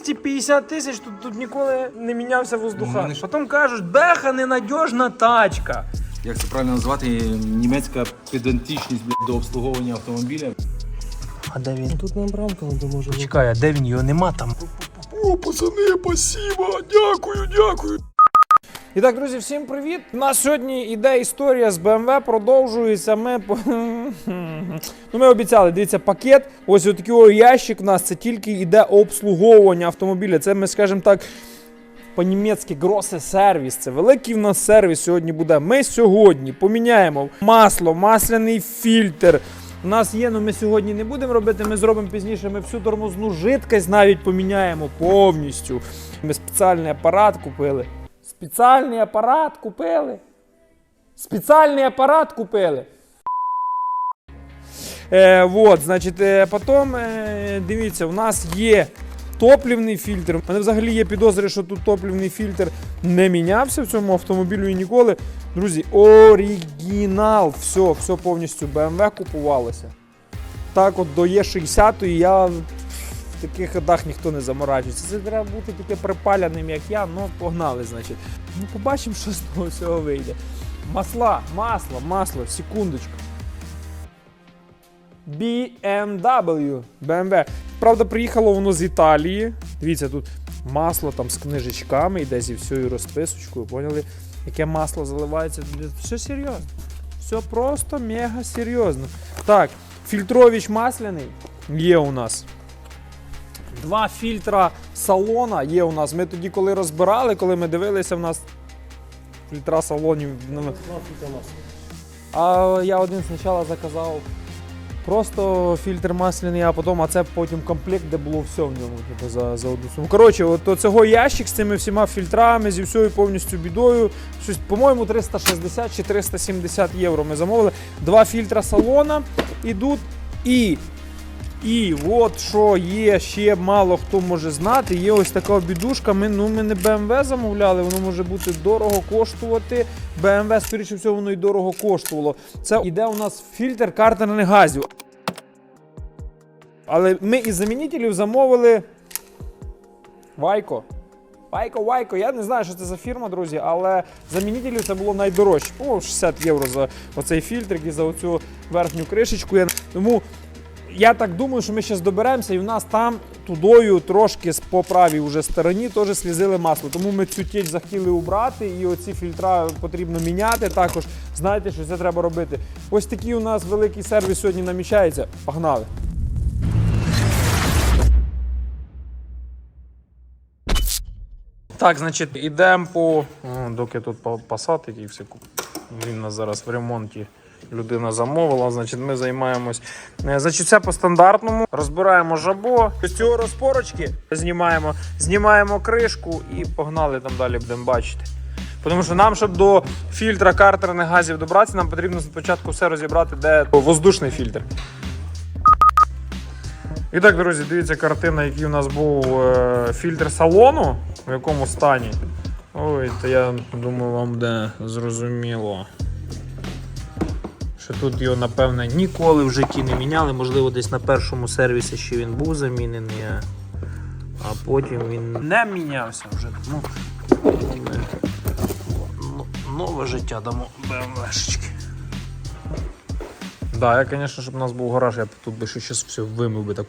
250 тисяч, тут, тут ніколи не мінявся Ну, воздуха. вони ж- Потім кажуть, беха ненадіжна тачка. Як це правильно назвати? Німецька педантичність блядь, до обслуговування автомобіля. А де він? Тут мембранка надо може. Чекай, а де він? Його нема там. О, пацани, спасибо, дякую, дякую. І так, друзі, всім привіт! У нас сьогодні іде історія з BMW, продовжується. Ми ну, ми обіцяли, дивіться, пакет. Ось такий ящик у нас це тільки йде обслуговування автомобіля. Це ми, скажімо так, по-німецьки гросе сервіс. Це великий в нас сервіс сьогодні буде. Ми сьогодні поміняємо масло, масляний фільтр. У нас є, але ми сьогодні не будемо робити, ми зробимо пізніше. Ми всю тормозну жидкость навіть поміняємо повністю. Ми спеціальний апарат купили. Спеціальний апарат купили. Спеціальний апарат купили. Е, вот, значить, е, потім, е, дивіться, у нас є топлівний фільтр. У мене взагалі є підозри, що тут топлівний фільтр не мінявся в цьому автомобілю і ніколи. Друзі, оригінал. Все, все повністю BMW купувалося. Так, от до Е60 я таких ходах ніхто не заморачується. Це треба бути тільки припаляним, як я, ну погнали, значить. Ну, побачимо, що з того всього вийде. Масла, масло, масло, секундочку. BMW. BMW. Правда, приїхало воно з Італії. Дивіться, тут масло там з книжечками, йде зі всією розписочкою. Поняли, яке масло заливається. Все серйозно. Все просто мега серйозно. Так, фільтровіч масляний є у нас. Два фільтра салона є у нас. Ми тоді, коли розбирали, коли ми дивилися, в нас фільтра салонів. а я один спочатку заказав просто фільтр масляний, а потім, а це потім комплект, де було все в ньому, типу, за, за одну суму. Коротше, от от цього ящик з цими всіма фільтрами, зі всією повністю бідою. Щось, по-моєму, 360 чи 370 євро ми замовили. Два фільтра салона ідуть і. І от що є, ще мало хто може знати. Є ось така бідушка. Ми, ну, ми не BMW замовляли, воно може бути дорого коштувати. BMW, скоріше всього, воно і дорого коштувало. Це іде у нас фільтр картерних газів. Але ми із замінителів замовили Вайко. Вайко, Вайко. Я не знаю, що це за фірма, друзі, але замінителів це було найдорожче. О, 60 євро за оцей фільтр і за оцю верхню кришечку. Тому я так думаю, що ми зараз доберемося, і в нас там тудою трошки з- по правій уже стороні теж слізили масло. Тому ми цю тіч захотіли убрати, і оці фільтра потрібно міняти. Також знаєте, що це треба робити. Ось такий у нас великий сервіс сьогодні намічається. Погнали! Так, значить, ідемо по. Доки тут Passat який все. Він у нас зараз в ремонті. Людина замовила, значить, ми займаємось. Е, Значить, все по стандартному. Розбираємо жабо. З цього розпорочки знімаємо, знімаємо кришку і погнали там далі будемо бачити. Тому що нам, щоб до фільтра картерних газів добратися, нам потрібно спочатку все розібрати, де воздушний фільтр. І так, друзі, дивіться картина, який у нас був е, фільтр салону, в якому стані. Ой, то я думаю, вам буде зрозуміло. Що тут його, напевне, ніколи в житті не міняли. Можливо, десь на першому сервісі ще він був замінений, а- потім він не мінявся вже. Ну, ну, нове життя дамо БМВшечки. Да, я, звісно, щоб у нас був гараж, я б тут би ще все вимив би так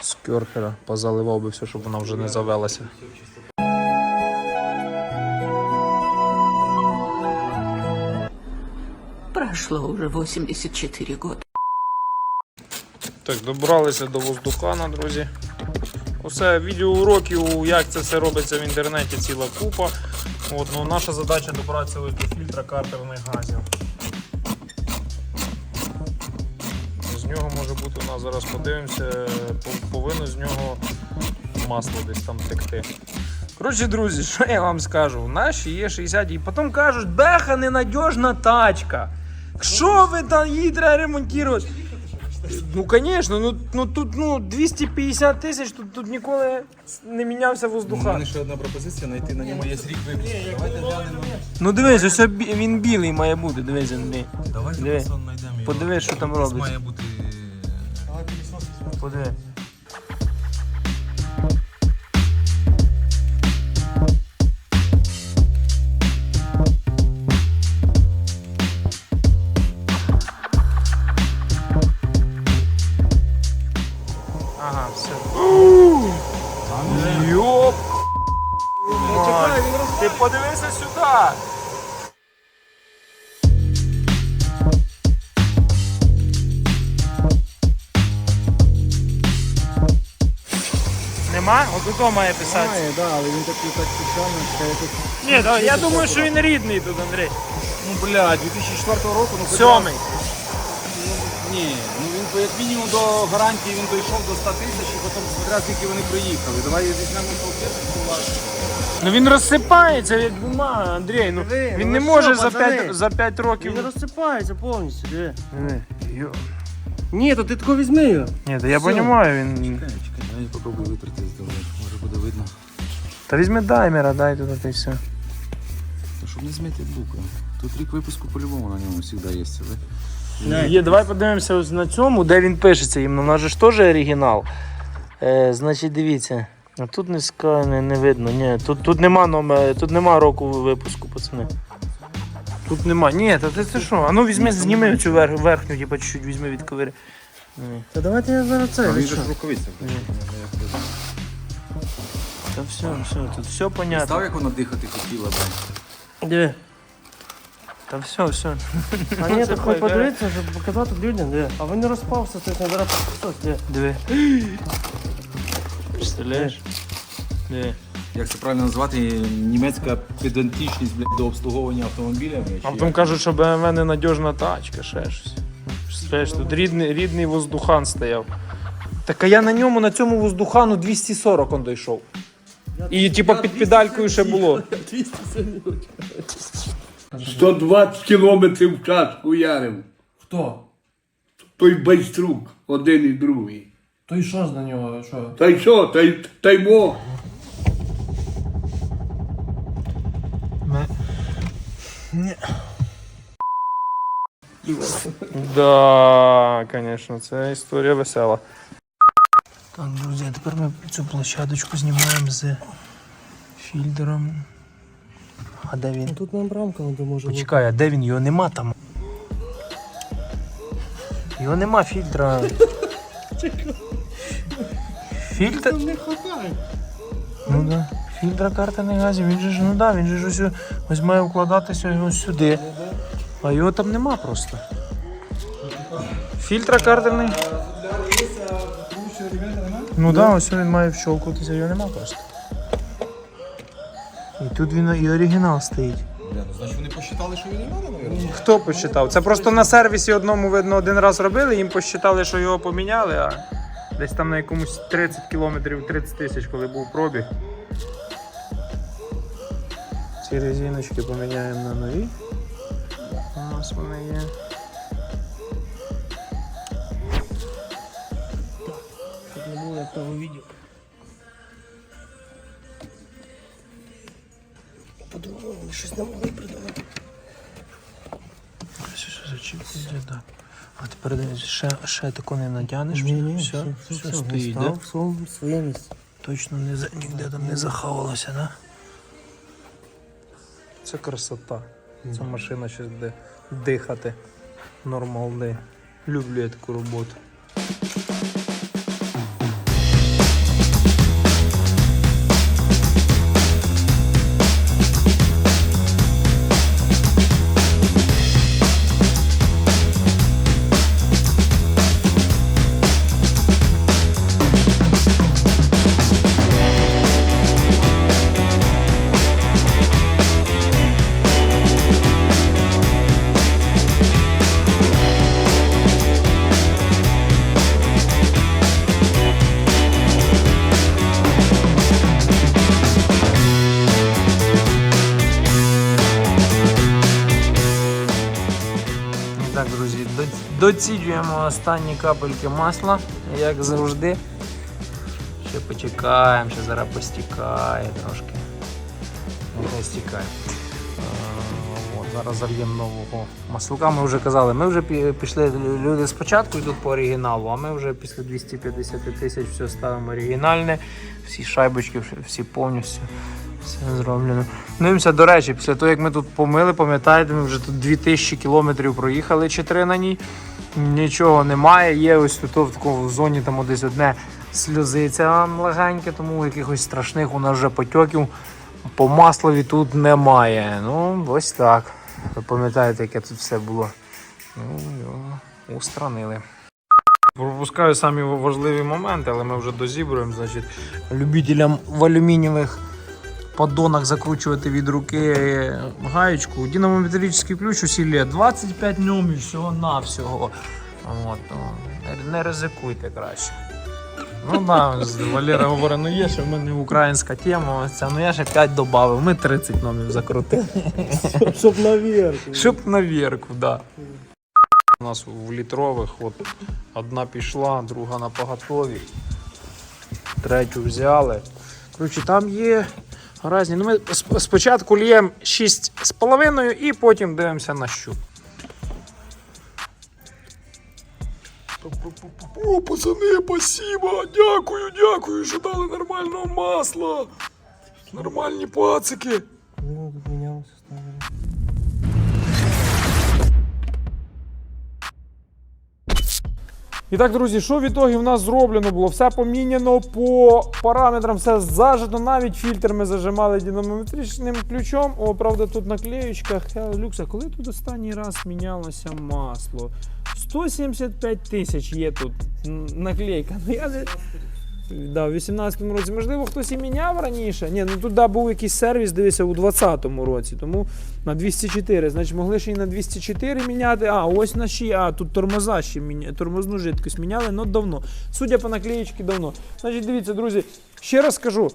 з керхера, позаливав би все, щоб вона вже не завелася. Прошло уже 84 года. Так, добралися до воздухана, друзі. Усе відеоуроків, як це все робиться в інтернеті, ціла купа. От, ну, наша задача добратися до фільтра картерних газів. З нього може бути у нас зараз подивимося, повинно з нього масло десь там текти. Коротше, друзі, що я вам скажу? Наші є 60 і потім кажуть, беха ненадіжна тачка. Що ви там її треба ремонтувати? Ну, звісно, ну, ну тут ну, 250 тисяч, тут, тут ніколи не мінявся У воздуха. мене ще одна пропозиція, знайти на ньому є рік випуску. Давайте глянемо. Ну дивись, ось бі- він білий має бути, дивись, він. Давайте Диви. знайдемо його. Подивись, що там Десь робиться. має бути. Подиви. Ага, все. Йоп! Мать. Ти подивися сюди! Нема? Отуто має писати. Має, да, але він такий так спеціально, що я тут... Ні, да, я думаю, що він рідний тут, Андрій. Ну, бля, 2004 року, ну... Сьомий. Ні, ну як мінімум до гарантії він дійшов до 100 тисяч і потім смотря скільки вони приїхали. Давай візьмемо салфетку. Ну він розсипається як бумага, Андрій. Ну Диви, він ну не ви може що, за пацани? 5, за 5 років. Він розсипається повністю, диви. Ні, йо. Ні, то ти тако візьми його. Ні, та я Все. розумію, він. Чекай, чекай, я попробую витрати здавати, може буде видно. Та візьми даймера, дай туди та й все. Та щоб не змити букви. Тут рік випуску по-любому на ньому завжди є. Ви? Є, давай подивимося ось на цьому, де він пишеться їм. У нас же ж теж оригінал. Е, значить, дивіться. А тут не ска, не, не видно. Ні, тут, тут нема номер, тут нема року випуску, пацани. Тут нема. Ні, та ти це що? А ну візьми, зніми цю вер, верхню, типа чуть-чуть візьми від ковири. Ні. Та давайте я зараз це. Він же ж рукавиця. Та все, все, тут все понятно. Став, як вона дихати хотіла, бля. Диви. Та все, все. А ні, так хоч подивитися, щоб показати людям, диви. А він не розпався, це не зараз хтось, диви. Диви. Представляєш? Диви. Як це правильно назвати? Німецька педантичність блядь, до обслуговування автомобіля. блядь, А чи потім як? кажуть, що BMW ненадіжна тачка, ще щось. Представляєш, тут рідний, рідний воздухан стояв. Так а я на ньому, на цьому воздухану 240 он дійшов. І типа під педалькою ще було. 120 кілометрів в час хуярив. Хто? Той байструк, один і другий. То і що ж на нього? Що? Та й що, та й, та й мо. Да, звісно, це історія весела. Так, друзі, а тепер ми цю площадочку знімаємо з фільдером. А де він? Тут нам брамка, де може бути. Почекай, а де він? Його нема там. Його нема фільтра. Фільтр? Не хватає. Ну да. Фільтра картерних газів, він же ж, ну да, він же ж ось, ось має вкладатися ось сюди. А його там нема просто. Фільтра картерний. Ну да, ось він має вщолкуватися, його нема просто. І тут він і оригінал стоїть. Бля, ну, значить вони посчитали, що він не надо, мабуть. Хто посчитав? Це просто на сервісі одному, видно, один раз робили, їм посчитали, що його поміняли, а десь там на якомусь 30 кілометрів, 30 тисяч, коли був пробіг. Ці резиночки поміняємо на нові. У нас вони є. Щоб не було як того відео. По-другому ми щось не могли придумати. Що, що зачіпки йде, так. А тепер дивись, ще, ще таку не натягнеш, Ні, ні, все, все, стоїть, став да? в своєму своє місце. Точно не, за- ніде там не захавалося, да? Це красота. Ця машина ще буде дихати. Нормалди. Люблю я таку роботу. До- доцідюємо останні капельки масла, як завжди. Ще почекаємо, ще зараз постікає трошки. Не стікає. Е, зараз зальємо нового маслука. Ми вже казали, ми вже пішли люди спочатку йдуть по оригіналу, а ми вже після 250 тисяч все ставимо оригінальне, всі шайбочки, всі повністю. Все зроблено. Дивимося, до речі, після того, як ми тут помили, пам'ятаєте, ми вже тут 2000 кілометрів проїхали чи три на ній. Нічого немає. Є ось тут в такому зоні там десь одне сльозиться легеньке, тому якихось страшних у нас вже потьоків по маслові тут немає. Ну, ось так. Ви пам'ятаєте, яке тут все було. Ну, його устранили. Пропускаю самі важливі моменти, але ми вже дозібруємо. Значить, любителям в алюмінієвих поддонах закручувати від руки гаєчку. Динамометричний ключ усілля 25 ньомів всього навсього. От, ну, не- не ризикуйте краще. Ну да, Валера говорить, ну є ще в мене українська тема, ця, ну я ще 5 додав, ми 30 номів закрутили. Чтоб наверх. Щоб на наверху, да. У нас в літрових от одна пішла, друга на поготові, третю взяли. Коротше, там є різні. Ну, ми сп- спочатку л'ємо 6,5 і потім дивимося на щуп. О, пацани, спасибо, дякую, дякую, що дали нормального масла. Нормальні пацики. І так, друзі, що в ітогі в нас зроблено було? Все поміняно по параметрам, все зажито, навіть фільтр ми зажимали динамометричним ключом. О, правда, тут наклеючка Люкса, коли тут останній раз мінялося масло? 175 тисяч є тут наклейка. Ну я не. Да, в 18-му році. Можливо, хтось і міняв раніше. Ні, ну тут да, був якийсь сервіс, дивися, у 20-му році. Тому на 204. Значить, могли ще і на 204 міняти. А, ось на ще, а тут тормоза ще міня... тормозну жидкість міняли, ну давно. Судя по наклеїчці, давно. Значить, дивіться, друзі, ще раз скажу.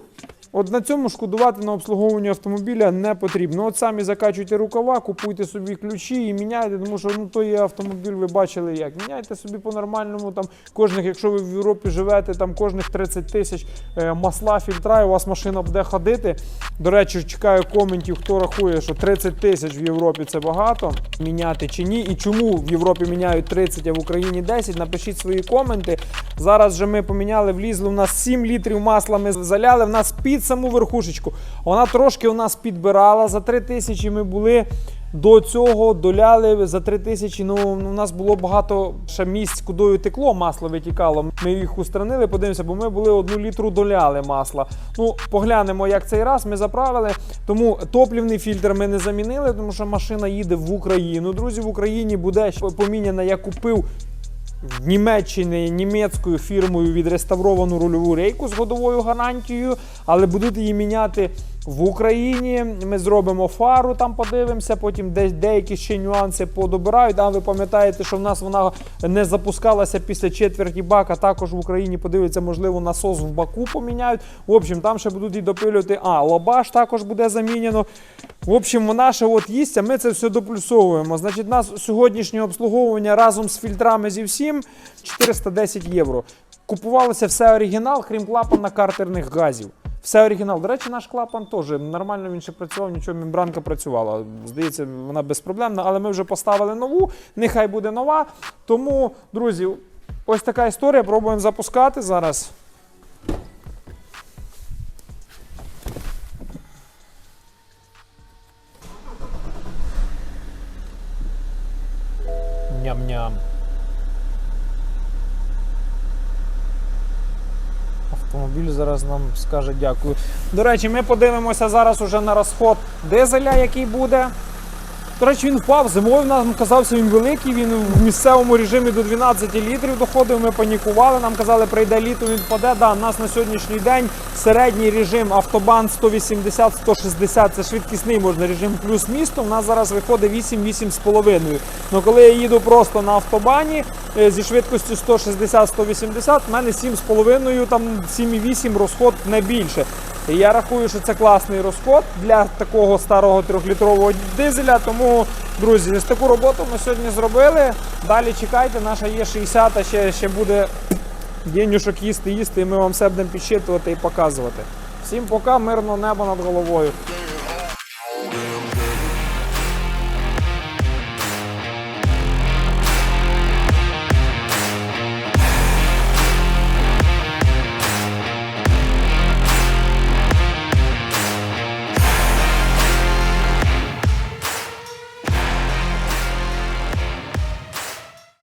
От на цьому шкодувати на обслуговування автомобіля не потрібно. От самі закачуйте рукава, купуйте собі ключі і міняйте, тому що ну той автомобіль ви бачили як. Міняйте собі по-нормальному. Там кожних, якщо ви в Європі живете, там кожних 30 тисяч е, масла, фільтра, і у вас машина буде ходити. До речі, чекаю коментів, хто рахує, що 30 тисяч в Європі це багато. Міняти чи ні, і чому в Європі міняють 30, а в Україні 10. Напишіть свої коменти. Зараз же ми поміняли, влізли. У нас 7 літрів масла. Ми заляли в нас під саму верхушечку. Вона трошки у нас підбирала. За 3 тисячі ми були. До цього доляли за 3 тисячі. Ну у нас було багато ще місць, кудою текло, масло витікало. Ми їх устранили, подивимося, бо ми були одну літру доляли масла. Ну, поглянемо, як цей раз ми заправили. Тому топлівний фільтр ми не замінили, тому що машина їде в Україну. Друзі, в Україні буде поміняна. Я купив в Німеччині німецькою фірмою відреставровану рульову рейку з годовою гарантією, але будуть її міняти в Україні. Ми зробимо фару, там подивимося, потім десь деякі ще нюанси подобирають. А ви пам'ятаєте, що в нас вона не запускалася після четверті бака. Також в Україні подивиться, можливо, насос в баку поміняють. В общем, там ще будуть і допилювати. А, лобаш також буде замінено. В общем, вона ще от їсть, ми це все доплюсовуємо. Значить, нас сьогоднішнє обслуговування разом з фільтрами зі всім 410 євро. Купувалося все оригінал, крім клапана картерних газів. Все оригінал. До речі, наш клапан теж нормально він ще працював, нічого мембранка працювала. Здається, вона безпроблемна, але ми вже поставили нову. Нехай буде нова. Тому, друзі, ось така історія. Пробуємо запускати зараз. Ням-ням. Автомобіль зараз нам скаже дякую. До речі, ми подивимося зараз уже на розход дизеля, який буде. До речі, він впав. Зимою нам казався він великий, він в місцевому режимі до 12 літрів доходив. Ми панікували. Нам казали, прийде літо, він впаде. Да, у нас на сьогоднішній день середній режим автобан 180-160 це швидкісний можна режим плюс місто. У нас зараз виходить 8-8,5. Ну коли я їду просто на автобані е, зі швидкістю 160-180, в мене 7,5, там 7,8 розход не більше. Я рахую, що це класний розход для такого старого трьохлітрового дизеля. Тому, друзі, ось таку роботу ми сьогодні зробили. Далі чекайте, наша є 60 а ще, ще буде денюшок їсти, їсти, і ми вам все будемо підсчитувати і показувати. Всім пока, мирного неба над головою.